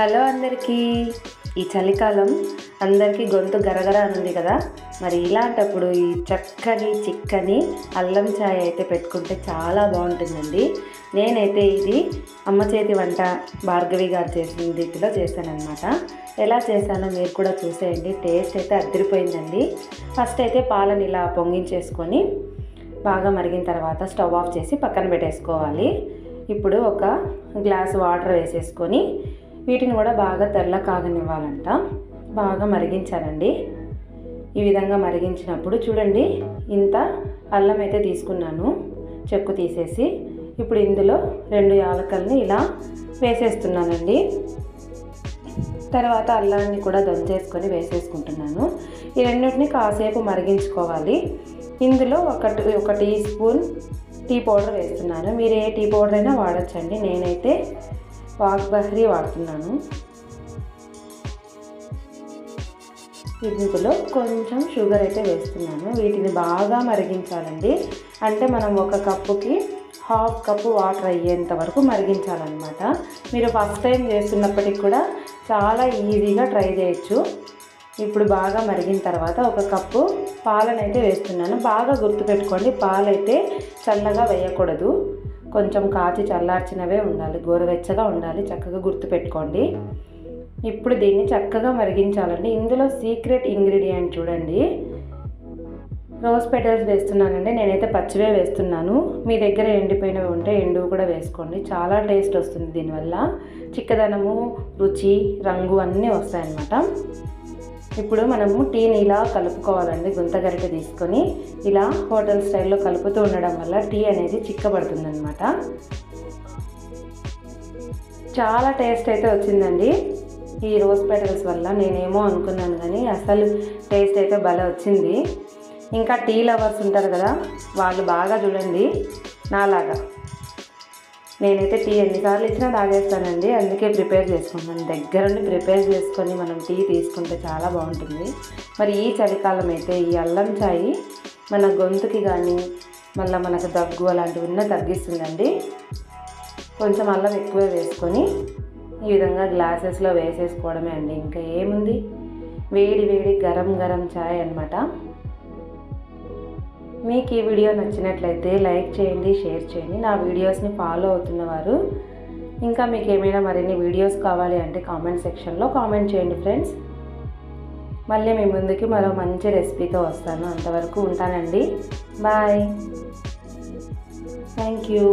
Hello అందరికీ. ఈ చలికాలం అందరికీ గొంతు గరగర ఉంది కదా. మరి ఇలాంటప్పుడు ఈ చక్కని చిక్కని అల్లం చాయ్ అయితే పెట్టుకుంటే చాలా బాగుంటుందండి. నేనైతే ఇది అమ్మ చేతి వంట భార్గవి గారు చేసిన రీతిలో చేశానన్నమాట. ఎలా చేశానో మీరు కూడా చూసేయండి. టేస్ట్ అయితే అద్దరిపోయిందండి. ఫస్ట్ అయితే పాలను ఇలా పొంగించేసుకొని బాగా మరిగిన తర్వాత స్టవ్ ఆఫ్ చేసి పక్కన పెట్టేసుకోవాలి. ఇప్పుడు ఒక గ్లాస్ వాటర్ వేసేసుకొని వీటిని కూడా బాగా తెల్ల కాగనివ్వాలంట. బాగా మరిగించాలండి. ఈ విధంగా మరిగించినప్పుడు చూడండి ఇంత అల్లం అయితే తీసుకున్నాను చెక్కు తీసేసి. ఇప్పుడు ఇందులో రెండు యాలకల్ని ఇలా వేసేస్తున్నానండి. తర్వాత అల్లాన్ని కూడా దంచేసుకొని వేసేసుకుంటున్నాను. ఈ రెండింటిని కాసేపు మరిగించుకోవాలి. ఇందులో ఒక ఒక టీ స్పూన్ టీ పౌడర్ వేస్తున్నాను. మీరు ఏ టీ పౌడర్ అయినా వాడచ్చండి. నేనైతే పాక్ బహ్రీ వాడుతున్నాను. ఇందులో కొంచెం షుగర్ అయితే వేస్తున్నాను. వీటిని బాగా మరిగించాలండి. అంటే మనం ఒక కప్పుకి హాఫ్ కప్పు వాటర్ అయ్యేంత వరకు మరిగించాలన్నమాట. మీరు ఫస్ట్ టైం చేస్తున్నప్పటికి కూడా చాలా ఈజీగా ట్రై చేయొచ్చు. ఇప్పుడు బాగా మరిగిన తర్వాత ఒక కప్పు పాలనైతే వేస్తున్నాను. బాగా గుర్తుపెట్టుకోండి పాలైతే చల్లగా వేయకూడదు. కొంచెం కాచి చల్లార్చినవే ఉండాలి. గోరువెచ్చగా ఉండాలి. చక్కగా గుర్తుపెట్టుకోండి. ఇప్పుడు దీన్ని చక్కగా మరిగించాలండి. ఇందులో సీక్రెట్ ఇంగ్రీడియంట్ చూడండి. రోజ్ పెటల్స్ వేస్తున్నానండి. నేనైతే పచ్చివే వేస్తున్నాను. మీ దగ్గర ఎండిపోయినవి ఉంటే ఎండు కూడా వేసుకోండి. చాలా టేస్ట్ వస్తుంది దీనివల్ల. చిక్కదనము రుచి రంగు అన్నీ వస్తాయన్నమాట. ఇప్పుడు మనము టీని ఇలా కలుపుకోవాలండి గుంతగరిట తీసుకొని ఇలా హోటల్ స్టైల్లో కలుపుతూ ఉండడం వల్ల టీ అనేది చిక్కబడుతుందనమాట చాలా టేస్ట్ అయితే వచ్చిందండి. ఈ రోజ్ పెటల్స్ వల్ల నేనేమో అనుకున్నాను కానీ అసలు టేస్ట్ అయితే భలే వచ్చింది. ఇంకా టీ లవర్స్ ఉంటారు కదా వాళ్ళు బాగా చూడండి నాలాగా. నేనైతే టీ ఎన్నిసార్లు ఇచ్చినా తాగేస్తానండి. అందుకే ప్రిపేర్ చేసుకుంటాను దగ్గరుండి ప్రిపేర్ చేసుకొని మనం టీ తీసుకుంటే చాలా బాగుంటుంది. మరి ఈ చలికాలం అయితే ఈ అల్లం చాయ్ మన గొంతుకి కానీ మళ్ళీ మనకు దగ్గు అలాంటివి ఉన్న తగ్గిస్తుందండి. కొంచెం అల్లం ఎక్కువ వేసుకొని ఈ విధంగా గ్లాసెస్లో వేసేసుకోవడమే అండి. ఇంకా ఏముంది? వేడి వేడి గరం గరం చాయ్ అనమాట మీకు ఈ వీడియో నచ్చినట్లయితే లైక్ చేయండి షేర్ చేయండి. నా వీడియోస్ని ఫాలో అవుతున్నవారు ఇంకా మీకు ఏమైనా మరిన్ని వీడియోస్ కావాలి అంటే కామెంట్ సెక్షన్లో కామెంట్ చేయండి ఫ్రెండ్స్. మళ్ళీ మీ ముందుకి మరో మంచి రెసిపీతో వస్తాను. అంతవరకు ఉంటానండి. బాయ్. Thank you.